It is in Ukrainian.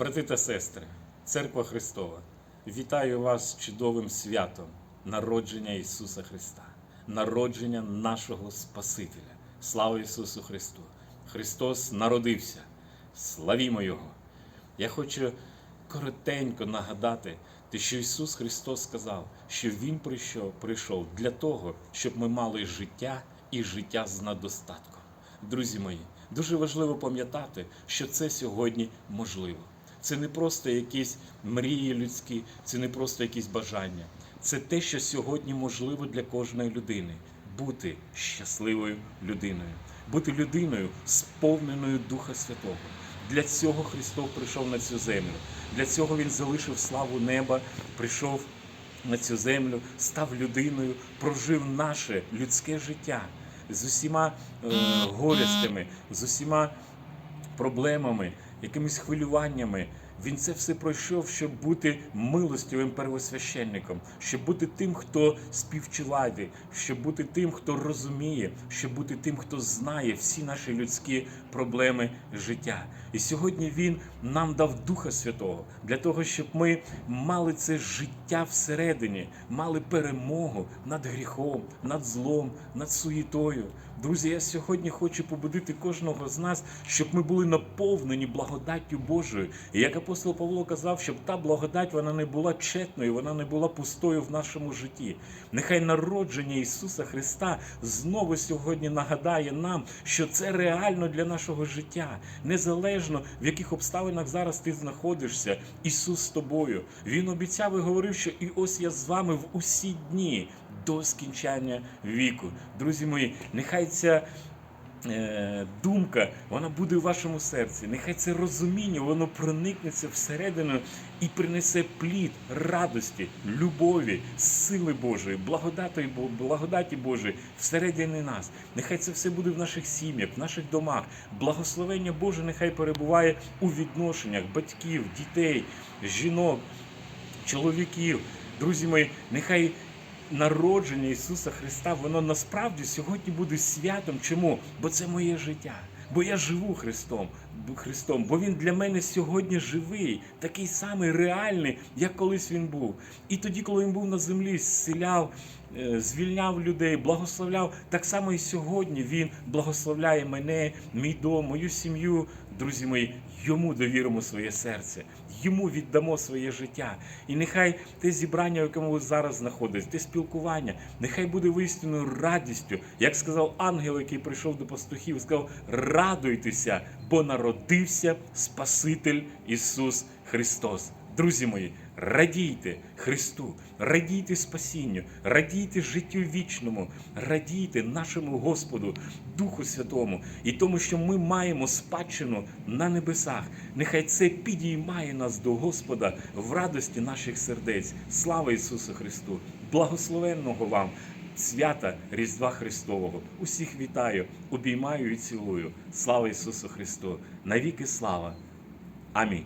Брати та сестри, Церква Христова, вітаю вас чудовим святом народження Ісуса Христа, народження нашого Спасителя. Слава Ісусу Христу! Христос народився. Славімо Його! Я хочу коротенько нагадати, те, що Ісус Христос сказав, що Він прийшов, прийшов для того, щоб ми мали життя і життя з надостатком. Друзі мої, дуже важливо пам'ятати, що це сьогодні можливо. Це не просто якісь мрії людські, це не просто якісь бажання. Це те, що сьогодні можливо для кожної людини бути щасливою людиною, бути людиною, сповненою Духа Святого. Для цього Христос прийшов на цю землю. Для цього Він залишив славу неба, прийшов на цю землю, став людиною, прожив наше людське життя з усіма е, горестями, з усіма проблемами, якимись хвилюваннями. Він це все пройшов, щоб бути милостивим первосвященником, щоб бути тим, хто співчуває, щоб бути тим, хто розуміє, щоб бути тим, хто знає всі наші людські проблеми життя. І сьогодні він нам дав Духа Святого для того, щоб ми мали це життя всередині, мали перемогу над гріхом, над злом, над суєтою. Друзі, я сьогодні хочу побудити кожного з нас, щоб ми були наповнені благодаттю Божою. І як апостол Павло казав, щоб та благодать вона не була четною, вона не була пустою в нашому житті. Нехай народження Ісуса Христа знову сьогодні нагадає нам, що це реально для нашого життя, незалежно в яких обставинах зараз ти знаходишся. Ісус з тобою. Він обіцяв і говорив, що і ось я з вами в усі дні до скінчання віку. Друзі мої, нехай ця е, думка вона буде в вашому серці. Нехай це розуміння, воно проникнеться всередину і принесе плід радості, любові, сили Божої, благодаті, благодаті Божої всередині нас. Нехай це все буде в наших сім'ях, в наших домах. Благословення Боже нехай перебуває у відношеннях батьків, дітей, жінок, чоловіків. Друзі мої, нехай народження Ісуса Христа, воно насправді сьогодні буде святом. Чому? Бо це моє життя. Бо я живу Христом, Христом, бо Він для мене сьогодні живий, такий самий реальний, як колись він був. І тоді, коли він був на землі, зціляв, е, звільняв людей, благословляв, так само і сьогодні Він благословляє мене, мій дом, мою сім'ю. Друзі мої, йому довіримо своє серце, йому віддамо своє життя. І нехай те зібрання, в якому ви зараз знаходитесь, те спілкування, нехай буде вистинною радістю, як сказав ангел, який прийшов до пастухів, сказав: радуйтеся, бо народився Спаситель Ісус Христос. Друзі мої, радійте Христу, радійте спасінню, радійте життю вічному, радійте нашому Господу, Духу Святому і тому, що ми маємо спадщину на небесах. Нехай це підіймає нас до Господа в радості наших сердець. Слава Ісусу Христу! Благословенного вам! Свята Різдва Христового! Усіх вітаю, обіймаю і цілую. Слава Ісусу Христу! Навіки слава! Амінь.